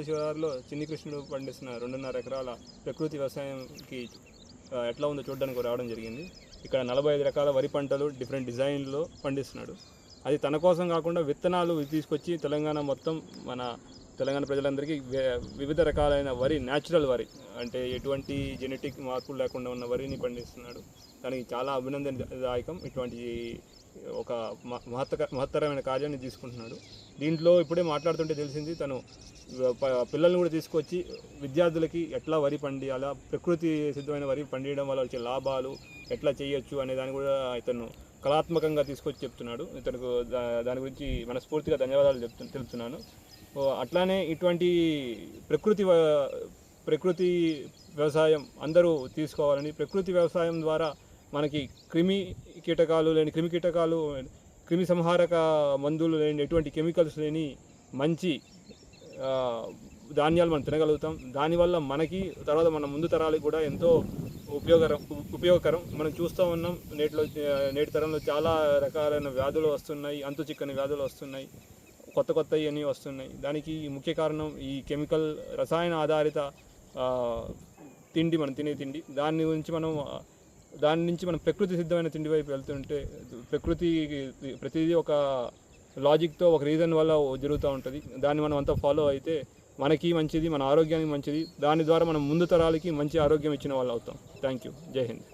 చింతపల్లి శివారులో చిన్ని కృష్ణుడు పండిస్తున్న రెండున్నర ఎకరాల ప్రకృతి వ్యవసాయంకి ఎట్లా ఉందో చూడడానికి రావడం జరిగింది. ఇక్కడ నలభై ఐదు రకాల వరి పంటలు డిఫరెంట్ డిజైన్లో పండిస్తున్నాడు. అది తన కోసం కాకుండా విత్తనాలు తీసుకొచ్చి తెలంగాణ మొత్తం మన తెలంగాణ ప్రజలందరికీ వివిధ రకాలైన వరి న్యాచురల్ వరి అంటే ఎటువంటి జెనెటిక్ మార్పులు లేకుండా ఉన్న వరిని పండిస్తున్నాడు. దానికి చాలా అభినందనదాయకం ఇటువంటి ఒక మ- మహత్తరమైన కార్యాన్ని తీసుకుంటున్నాడు. దీంట్లో ఇప్పుడే మాట్లాడుతుంటే తెలిసింది తను పిల్లల్ని కూడా తీసుకొచ్చి విద్యార్థులకి ఎట్లా వరి పండియాలా ప్రకృతి సిద్ధమైన వరి పండియడం వల్ల వచ్చే లాభాలు ఎట్లా చేయొచ్చు అనే దాన్ని కూడా ఇతను కళాత్మకంగా తీసుకొచ్చి చెప్తున్నాడు. ఇతనికి దా- దాని గురించి మనస్ఫూర్తిగా ధన్యవాదాలు చెప్తు తెలుపుతున్నాను. అట్లానే ఇటువంటి ప్రకృతి ప్రకృతి వ్యవసాయం అందరూ తీసుకోవాలని ప్రకృతి వ్యవసాయం ద్వారా మనకి క్రిమి కీటకాలు లేని క్రిమి కీటకాలు క్రిమి సంహారక మందులు లేని ఎటువంటి కెమికల్స్ లేని మంచి ధాన్యాలు మనం తినగలుగుతాం. దానివల్ల మనకి తర్వాత మన ముందు తరాలకు కూడా ఎంతో ఉపయోగకరం ఉపయోగకరం. మనం చూస్తూ ఉన్నాం నేటిలో నేటి తరంలో చాలా రకాలైన వ్యాధులు వస్తున్నాయి అంతు చిక్కని వ్యాధులు వస్తున్నాయి కొత్త కొత్త ఇవన్నీ వస్తున్నాయి. దానికి ముఖ్య కారణం ఈ కెమికల్ రసాయన ఆధారిత తిండి మనం తినే తిండి. దాని గురించి మనం దాని నుంచి మనం ప్రకృతి సిద్ధమైన తిండి వైపు వెళ్తుంటే ప్రకృతి ప్రతిదీ ఒక లాజిక్తో ఒక రీజన్ వల్ల జరుగుతూ ఉంటుంది. దాన్ని మనం అంతా ఫాలో అయితే మనకి మంచిది మన ఆరోగ్యానికి మంచిది. దాని ద్వారా మనం ముందు తరాలకి మంచి ఆరోగ్యం ఇచ్చిన వాళ్ళు అవుతాం థ్యాంక్ యూ జై హింద్